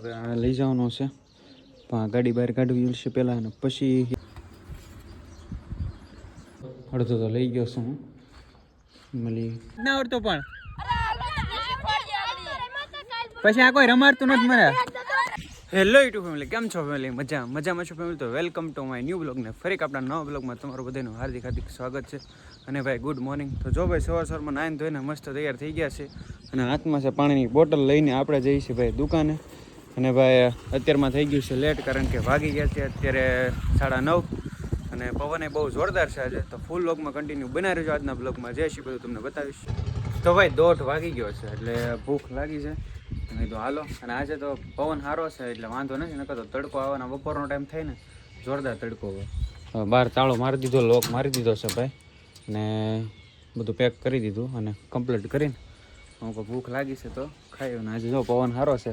હવે આ લઈ જવાનો છે. પણ ગાડી બહાર કાઢવી પડશે પહેલાં અને પછી અડધો તો લઈ ગયો છું હું. મળી. ના આવડતો પણ. પછી આ કોઈ રમાડતું નથી મને હેલો યુટ્યુબ ફેમિલી કેમ છો ફેમિલી મજા મજામાં છો ફેમિલી તો વેલકમ ટુ માય ન્યૂ બ્લોગને ફરી આપણા નવા બ્લોગમાં તમારું બધાનું હાર્દિક હાર્દિક સ્વાગત છે. અને ભાઈ ગુડ મોર્નિંગ તો જો ભાઈ સવાર સવારમાં નાઈન ધોઈને મસ્ત તૈયાર થઈ ગયા છે. અને હાથમાં છે પાણીની બોટલ લઈને આપણે જઈએ છીએ ભાઈ દુકાને. અને ભાઈ, અત્યારમાં થઈ ગયું છે લેટ કારણ કે વાગી ગયા છે અત્યારે સાડા નવ. અને પવન એ બહુ જોરદાર છે આજે. તો ફૂલ બ્લોગમાં કન્ટિન્યુ બનાવી છે આજના બ્લોગમાં જે છે બધું તમને બતાવીશ. તો ભાઈ, દોઢ વાગી ગયો છે, એટલે ભૂખ લાગી છે. મેં કીધું, હાલો. અને આજે તો પવન સારો છે, એટલે વાંધો નથી. નકર તો તડકો આવવાનો બપોરનો ટાઈમ થાય ને, જોરદાર તડકો હોય. બહાર તાળો મારી દીધો, લોક મારી દીધો છે ભાઈ. અને બધું પેક કરી દીધું અને કમ્પ્લીટ કરીને. હું ભૂખ લાગી છે તો ખાઈ. અને આજે જો પવન સારો છે.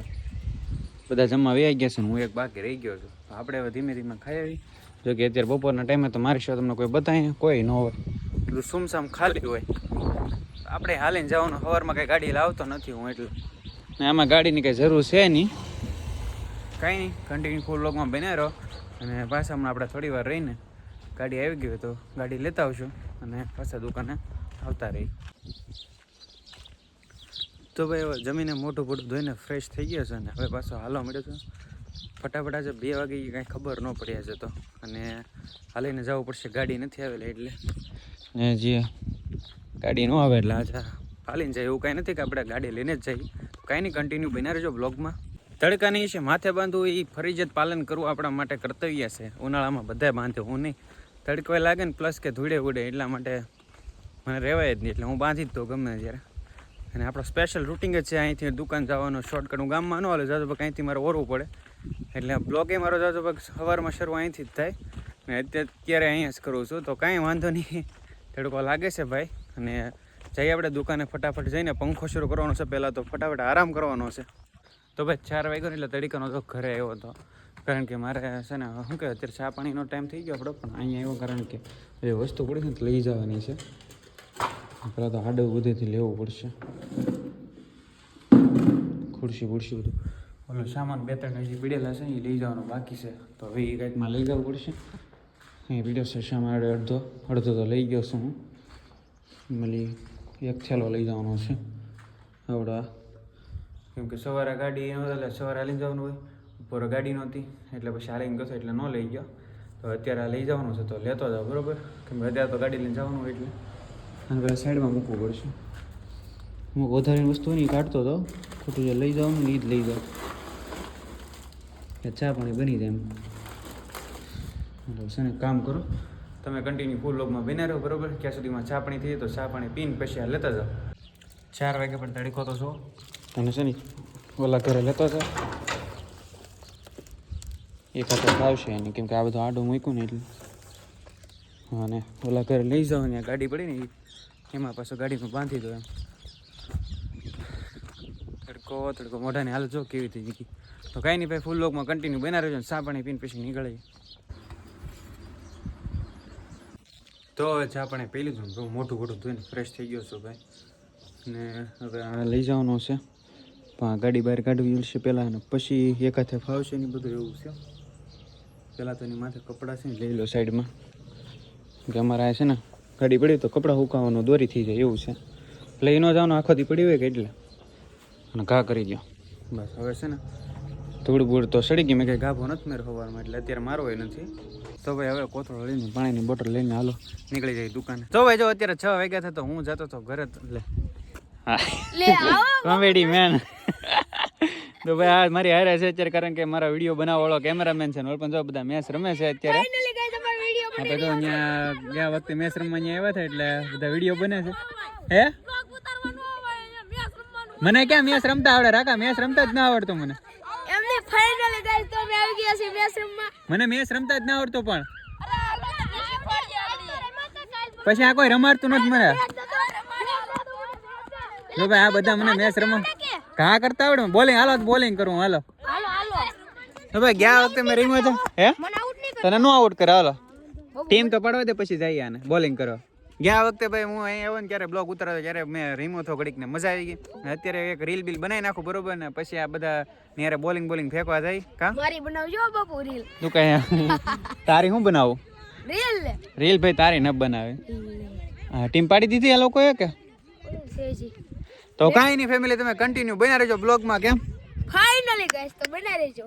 બધા જમવા વ્યાઈ ગયા છે હું એક બાકી રહી ગયો છું. તો આપણે હવે ધીમે ધીમે ખાઈ આવી. જો કે અત્યારે બપોરના ટાઈમે તો મારી સિવાય તમને કોઈ બતાવે કોઈ ન હોય. બધું સુમસામ ખાલી હોય. આપણે હાલીને જવાનું સવારમાં કંઈ ગાડી લાવતો નથી હું એટલે. ને આમાં ગાડીની કંઈ જરૂર છે નહીં. કાંઈ નહીં કન્ટિન્યુ ફૂલ લોકમાં બને રહો. અને પાછા હમણાં આપણે થોડી વાર રહીને ગાડી આવી ગઈ હોય તો ગાડી લેતા આવશું. અને પાછા દુકાને આવતા રહી. તો ભાઈ હવે જમીને મોટું મોટું ધોઈને ફ્રેશ થઈ ગયો છે ને હવે પાછો હાલવા મળ્યો છે. ફટાફટ આજે બે વાગે કાંઈ ખબર ન પડ્યા છે તો. અને હાલીને જવું પડશે ગાડી નથી આવેલી એટલે. ને જે ગાડી ન આવે એટલે. આજે હાલીને જાય એવું કાંઈ નથી કે આપણે ગાડી લઈને જ જઈએ. કાંઈ નહીં કન્ટિન્યુ બન્યા રહેજો બ્લોગમાં તડકાની છે માથે બાંધવું એ ફરજિયાત પાલન કરવું આપણા માટે કર્તવ્ય છે. ઉનાળામાં બધાય બાંધે હું નહીં. તડકો લાગે ને પ્લસ કે ધૂળે ઉડે એટલા માટે મને રહેવાય જ નહીં એટલે હું બાંધી જ તો ગમે ત્યારે. અને આપણો સ્પેશિયલ રૂટિંગ જ છે, અહીંથી દુકાન જવાનો શોર્ટકટ હું ગામમાં ન હાલે જાજુભાઈ અહીંથી મારે ઓરવું પડે. એટલે બ્લોગે મારો જાજો ભાગ સવારમાં શરૂ અહીંથી જ થાય. ને અત્યારે અહીંયા જ કરું છું. તો કાંઈ વાંધો નહીં. તડકો લાગે છે ભાઈ. અને જઈએ આપણે દુકાને ફટાફટ જઈને. પંખો શરૂ કરવાનો છે. પહેલાં તો ફટાફટ આરામ કરવાનો છે. તો ભાઈ, ચાર વાગ્યો એટલે તડીકાનો તો ઘરે આવ્યો હતો કારણ કે મારે છે ને, શું કે અત્યારે ચા પાણીનો ટાઈમ થઈ ગયો આપણો. પણ અહીંયા આવ્યો કારણ કે, એ વસ્તુ પડી છે ને લઈ જવાની છે. પહેલાં તો હાડવું બધેથી લેવું પડશે. ખુરશી ખુરશી બધું. ઓલો સામાન બે ત્રણ હજી પીડેલા છે એ લઈ જવાનો બાકી છે. તો હવે એ કાંઈકમાં લઈ જવું પડશે. અહીં પીડ્યો છે સામાન અડધો. અડધો તો લઈ ગયો છું હું. મળી એક થેલો લઈ જવાનો છે. આવડા. કેમ કે સવારે ગાડી એટલે સવારે લઈ જવાનું હોય. ઉપર ગાડી નહોતી એટલે પછી હાલીને ગયો એટલે ન લઈ ગયો. તો અત્યારે આ લઈ જવાનું છે તો લેતો જાઓ બરોબર? કેમ કે અત્યારે તો ગાડી લઈને જવાનું હોય એટલે. અને પેલા સાઈડમાં મૂકવું પડશે. હું વધારેની વસ્તુ નહીં કાઢતો હતો. ખોટું જે લઈ જવાનું ને એ જ લઈ જાઉં. કે ચા પાણી બની જાય એમ. એટલે છે ને કામ કરો. તમે કન્ટિન્યુ ફૂલ લોગમાં બન્યા રહો બરોબર? ક્યાં સુધીમાં ચા પાણી થઈ જાય તો ચા પાણી પીને પછી આ લેતા જાઓ. ચાર વાગે પણ તડકો તો છો. અને છે ને ઓલા ઘરે લેતો જાઓ. એક હાથે આવશે એને કેમ કે આ બધું આડું મૂક્યું ને એટલે. અને ઓલા ઘરે લઈ જાઓ ને ગાડી પડી ને એમાં પાછો ગાડીમાં બાંધી દો એમ. તડકો તડકો મોઢાની હાલ જો કેવી થઈ ગઈ. તો કાંઈ નહીં ભાઈ ફૂલ લોકમાં કન્ટિન્યુ બના રહેજો ને ચા પાણી પીને પછી નીકળે તો હવે ચા પાણી પી લીધું ને મોટું મોટું ધોઈને ફ્રેશ થઈ ગયો છું ભાઈ. ને હવે આ લઈ જવાનું છે. પણ ગાડી બહાર કાઢવી પડશે પહેલાં અને પછી એક હાથે ફાવશે ને બધું એવું છે. પહેલાં તો એની માથે કપડાં છે ને લઈ લો સાઈડમાં કે અમારા છે ને ગાડી પડી તો કપડાં સુકાવાનું દોરી થઈ જાય એવું છે. લઈ ન જવાનું આખો દી પડી હોય કે એટલે. અને ઘા કરી દો બસ હવે છે ને થોડું બૂળ તો સડી ગઈ મેં કંઈ ગાભો નથી મેર સવારમાં એટલે અત્યારે મારો નથી. તો ભાઈ હવે કોથળો લઈને પાણીની બોટલ લઈને હાલો નીકળી જાય દુકાને. તો ભાઈ જો અત્યારે છ વાગ્યા થતા હું જતો તો ઘરે જ લે. હા. Comedy man. તો ભાઈ આ મારી હારે છે અત્યારે કારણ કે મારા વીડિયો બનાવવાળો કેમેરામેન છે પણ જો બધા મેચ રમે છે અત્યારે. આપણે તો અહીંયા ગયા વખતે મેચ રમવા અહીંયા આવ્યા હતા એટલે બધા વીડિયો બને છે. હે? મને ક્યાં મેચ રમતા આવડે? રાકા મેચ રમતા જ ના આવડતો મને. મને મેચ રમતા જ ના આવડતો પણ. પછી આ કોઈ રમાડતું નથી મને. જો ભાઈ આ બધા મને મેચ રમવા ઘા કરતા આવડે? બોલિંગ હાલો બોલિંગ કરું હાલો. તો ભાઈ ગયા વખતે મેં રમ્યો હતો હે? તને નો આઉટ કરે હાલો. ટીમ તો પડવા દે પછી જઈએ આને. બોલિંગ કરો. ગયા વખતે ભાઈ હું અહીં આવ્યો ને ક્યારે બ્લોગ ઉતારતો ત્યારે મેં રીમો થો ઘડીક ને મજા આવી ગઈ. અત્યારે એક રીલ બિલ બનાવી નાખું બરોબર? ને પછી આ બધા ન્યારે બોલિંગ બોલિંગ ફેંકવા જાય. કા? મારી બનાવજો બાપુ રીલ તું કહે તારી શું બનાવું? રીલ રીલ ભાઈ તારી ન બનાવે. હા ટીમ પાડી દીધી આ લોકોએ કે? તો કાંઈ નહીં ફેમિલી તમે કન્ટિન્યુ બન્યા રહેજો બ્લોગમાં કેમ? ફાઇનલી ગાઈસ તો બના રહેજો.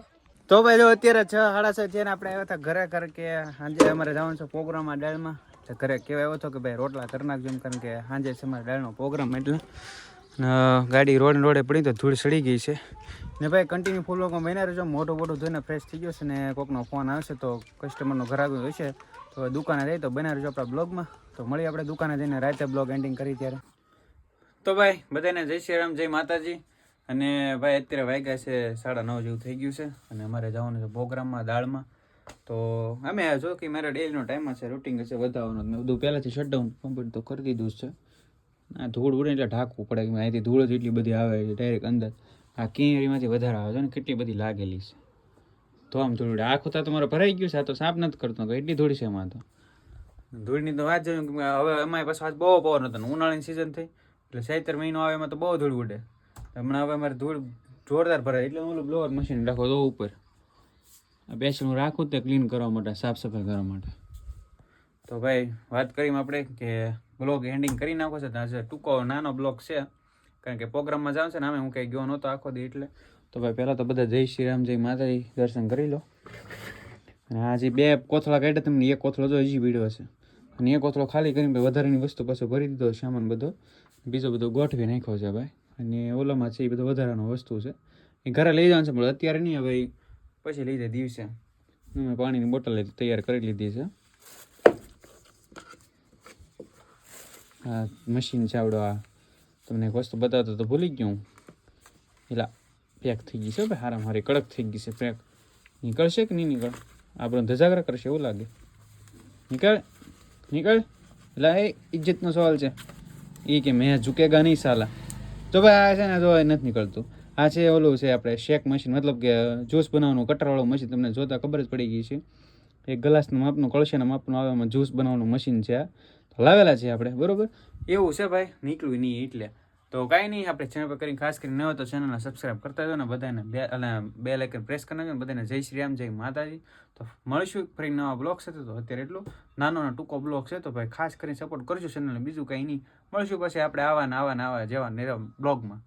તો ભાઈ જો અત્યારે છ સાડા છ ને આપણે આવ્યા હતા ઘરે ઘર કે સાંજે અમારે જવાનું છે પ્રોગ્રામમાં ડાળમાં તો ઘરે કહેવાય એવો હતો કે ભાઈ રોટલા કરી નાખજો કારણ કે સાંજે છે અમારે ડાળનો પ્રોગ્રામ એટલે. ગાડી રોડ રોડે પડી તો ધૂળ સડી ગઈ છે. ને ભાઈ કન્ટિન્યુ ફૂલ લોકો મહિના રહેજો. મોટું મોટું ધોઈને ફ્રેશ થઈ ગયો છે ને કોકનો ફોન આવશે તો કસ્ટમરનો ઘર આવ્યો હશે. તો દુકાને જઈ તો બનાવી રહેજો આપણા બ્લોગમાં તો મળીએ આપણે દુકાને જઈને રાતે બ્લોગ એન્ડિંગ કરી ત્યારે. તો ભાઈ બધાને જય શ્રી રામ, જય માતાજી. અને ભાઈ, અત્યારે વાગ્યા છે સાડા નવ જેવું થઈ ગયું છે અને અમારે જવાનું છે પ્રોગ્રામમાં દાળમાં. તો અમે જો કે મારા ડેલીનો ટાઈમ છે રૂટિંગ છે વધારવાનો મેં બધું પહેલાંથી શટડાઉન કમ્પ્લીટ તો કરી દીધું છે. આ ધૂળ ઉડે એટલે ઢાંકવું પડે કે અહીંથી ધૂળ જ એટલી બધી આવે છે ડાયરેક્ટ અંદર. આ કેરીમાંથી વધારે આવે છે ને કેટલી બધી લાગેલી છે. તો આમ ધૂળ ઉડે. આખું તો તમારે ભરાઈ ગયું છે, આ તો સાફ નથી કરતો. એટલી ધૂળ છે એમાં તો. ધૂળની તો વાત જોઈએ હવે અમારી પાસે આજ બહુ પવન હતો ઉનાળાની સિઝન થઈ. એટલે ચૈતર મહિનો આવે એમાં તો બહુ ધૂળ ઉડે. હમણાં હવે અમારે ધૂળ જોરદાર ભરાય. એટલે હું ઓલું બ્લોઅર મશીન રાખો તો ઉપર. આ બેસી હું રાખું તે ક્લીન કરવા માટે, સાફ સફાઈ કરવા માટે. તો ભાઈ, વાત કરીએ આપણે કે બ્લોગ એન્ડિંગ કરી નાખો છે. આજે ટૂંકો, નાનો બ્લોગ છે. કારણ કે પ્રોગ્રામમાં જાવ છે ને અમે, હું કંઈ ગયો નહોતો આખો દી એટલે. તો ભાઈ, પહેલાં તો બધા જય શ્રી રામ, જય માતાજી, દર્શન કરી લો. અને આ જે બે કોથળા કાઢ્યા તમને, એક કોથળો જો હજી પીડ્યો છે અને એક કોથળો ખાલી કરીને વધારાની વસ્તુ પાછો ભરી દીધો સામાન બધો. બીજો બધો ગોઠવી નાખ્યો છે ભાઈ. અને ઓલામાં છે એ બધો વધારાનો વસ્તુ છે. એ ઘરે લઈ જવાનું છે, પણ અત્યારે નહીં, હવે પછી લઈ જાય દિવસે. મેં પાણીની બોટલ તૈયાર કરી લીધી છે. આ મશીન છે આવડો, આ તમને એક વસ્તુ બતાવતો તો ભૂલી ગયો હું. એટલા પેક થઈ ગઈ છે ભાઈ, હારામ હારી કડક થઈ ગઈ છે પેક નીકળશે કે નહીં નીકળ? આપણને ધજાગરા કરશે એવું લાગે. નીકળ નીકળ. એટલે એ ઇજ્જતનો સવાલ છે. એ કે મેં ઝૂકેગા નહીં સાલા. તો ભાઈ આ છે ને જો નથી નીકળતું. આ છે ઓલું છે આપણે શેક મશીન મતલબ કે જ્યુસ બનાવવાનું, કટરવાળું મશીન તમને જોતા ખબર જ પડી ગઈ છે. એક ગ્લાસનું માપનું, કળશાના માપનું આવે એમાં જ્યુસ બનાવવાનું મશીન છે આ. લાવેલા છે આપણે, બરોબર? એવું છે ભાઈ, નીકળ્યું નહીં એટલે. તો કાંઈ નહીં, આપણે ચેનલ પર કરીને ખાસ કરીને ન તો ચેનલને સબસ્ક્રાઈબ કરતા જો ને બધાને બે અને બે લાઇકન પ્રેસ કરી નાખજો બધાને જય શ્રી રામ, જય માતાજી. તો મળીશું ફરી નવા બ્લોગ સાથે. તો અત્યારે એટલું. નાનો ને ટૂંકો બ્લોગ છે, તો ભાઈ ખાસ કરીને સપોર્ટ કરજો ચેનલને બીજું કંઈ નહીં. મળીશું પછી આપણે આવા ને આવા ને આવા બ્લોગમાં